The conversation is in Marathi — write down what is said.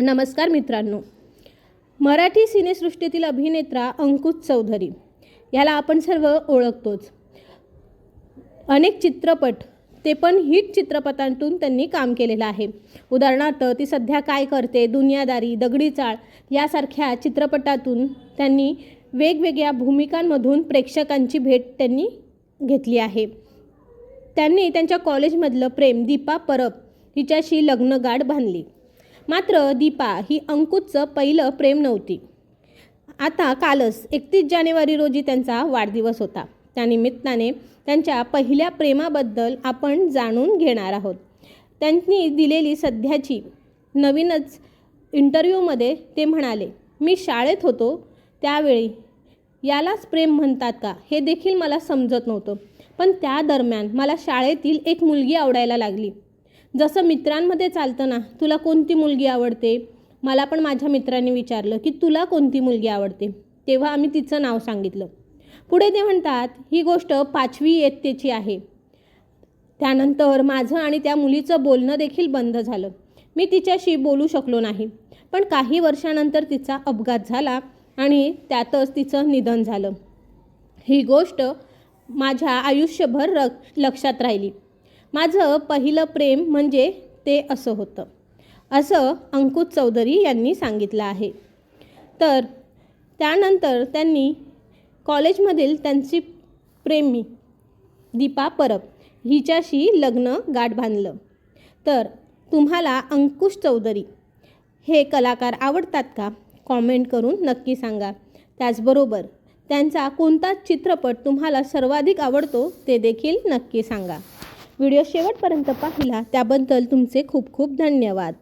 नमस्कार मित्रांनो. मराठी सिनेसृष्टीतील अभिनेत्रा अंकुश चौधरी याला आपण सर्व ओळखतोच. अनेक चित्रपट ते पण हिट चित्रपटांतून त्यांनी काम केलेलं आहे. उदाहरणार्थ ती सध्या काय करते दुनियादारी दगडी चाळ यासारख्या चित्रपटातून त्यांनी वेगवेगळ्या भूमिकांमधून प्रेक्षकांची भेट त्यांनी घेतली आहे. त्यांनी त्यांच्या कॉलेजमधलं प्रेम दीपा परब हिच्याशी लग्नगाठ बांधली. मात्र दीपा ही अंकुतचं पहिलं प्रेम नव्हती. आता कालच एकतीस जानेवारी रोजी त्यांचा वाढदिवस होता. त्यानिमित्ताने त्यांच्या पहिल्या प्रेमाबद्दल आपण जाणून घेणार आहोत. त्यांनी दिलेली सध्याची नवीनच इंटरव्ह्यूमध्ये ते म्हणाले मी शाळेत होतो. त्यावेळी यालाच प्रेम म्हणतात का? हे देखील मला समजत नव्हतं. पण त्या दरम्यान मला शाळेतील एक मुलगी आवडायला लागली. जसं मित्रांमध्ये चालतं ना तुला कोणती मुलगी आवडते? मला पण माझ्या मित्रांनी विचारलं की तुला कोणती मुलगी आवडते? तेव्हा आम्ही तिचं नाव सांगितलं. पुढे ते म्हणतात ही गोष्ट पाचवी इयत्तेची आहे. त्यानंतर माझं आणि त्या मुलीचं बोलणं देखील बंद झालं. मी तिच्याशी बोलू शकलो नाही. पण काही वर्षानंतर तिचा अपघात झाला आणि त्यातच तिचं निधन झालं. ही गोष्ट माझ्या आयुष्यभर र लक्षात राहिली. माझं पहिलं प्रेम म्हणजे ते असं होतं. असं अंकुश चौधरी यांनी सांगितलं आहे. तर त्यानंतर त्यांनी कॉलेजमधील त्यांची प्रेमी दीपा परब हिच्याशी लग्न गाठ बांधलं. तर तुम्हाला अंकुश चौधरी हे कलाकार आवडतात का? कॉमेंट करून नक्की सांगा. त्याचबरोबर त्यांचा कोणता चित्रपट तुम्हाला सर्वाधिक आवडतो ते देखील नक्की सांगा. व्हिडिओ शेवटपर्यंत पाहिला त्याबद्दल तुमचे खूप खूप धन्यवाद.